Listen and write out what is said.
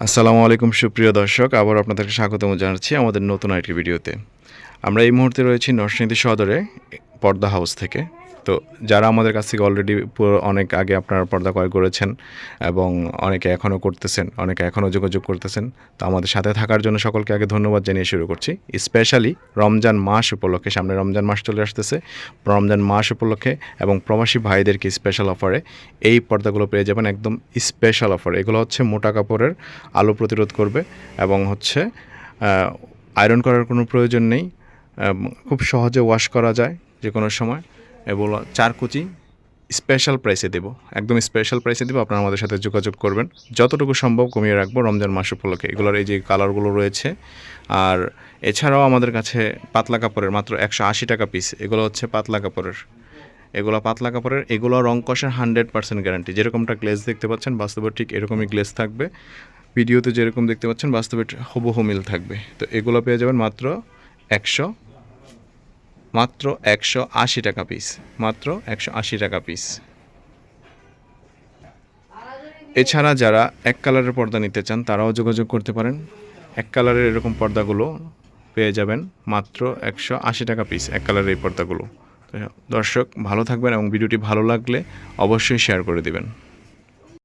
আসসালামু আলাইকুম সুপ্রিয় দর্শক আবার আপনাদেরকে স্বাগতম জানাচ্ছি আমাদের নতুন আরেকটি ভিডিওতে। আমরা এই মুহূর্তে রয়েছি নরসিংদী সদরে, পর্দা হাউস থেকে। তো যারা আমাদের কাছ থেকে অলরেডি অনেক আগে আপনারা পর্দা ক্রয় করেছেন এবং অনেকে এখনও করতেছেন, অনেকে এখনও যোগাযোগ করতেছেন, তো আমাদের সাথে থাকার জন্য সকলকে আগে ধন্যবাদ জানিয়ে শুরু করছি। স্পেশালি রমজান মাস উপলক্ষে, সামনে রমজান মাস চলে আসতেছে, রমজান মাস উপলক্ষে এবং প্রবাসী ভাইদেরকে স্পেশাল অফারে এই পর্দাগুলো পেয়ে যাবেন, একদম স্পেশাল অফার এগুলো হচ্ছে মোটা কাপড়ের, আলো প্রতিরোধ করবে এবং হচ্ছে আয়রন করার কোনো প্রয়োজন নেই। খুব সহজে ওয়াশ করা যায় যে কোনো সময় এগুলো চার কুচি স্পেশাল প্রাইসে দেবো। একদম স্পেশাল প্রাইসে দেবো। আপনারা আমাদের সাথে যোগাযোগ করবেন। যতটুকু সম্ভব কমিয়ে রাখব রমজান মাস উপলক্ষে। এগুলোর এই যে কালারগুলো রয়েছে, আর এছাড়াও আমাদের কাছে পাতলা কাপড়ের মাত্র একশো আশি টাকা পিস এগুলো হচ্ছে পাতলা কাপড়ের। এগুলো পাতলা কাপড়ের, এগুলো রং কষের হান্ড্রেড পার্সেন্ট গ্যারান্টি যেরকমটা গ্লেস দেখতে পাচ্ছেন, বাস্তবে ঠিক এরকমই গ্লেস থাকবে। ভিডিওতে যেরকম দেখতে পাচ্ছেন, বাস্তবে হুবহু মিল থাকবে। তো এগুলো পেয়ে যাবেন মাত্র একশো মাত্র একশো আশি টাকা পিস মাত্র একশো আশি টাকা পিস এছাড়া যারা এক কালারের পর্দা নিতে চান, তারাও যোগাযোগ করতে পারেন। এক কালারের এরকম পর্দাগুলো পেয়ে যাবেন মাত্র একশো আশি টাকা পিস এক কালারের এই পর্দাগুলো। দর্শক, ভালো থাকবেন এবং ভিডিওটি ভালো লাগলে অবশ্যই শেয়ার করে দিবেন।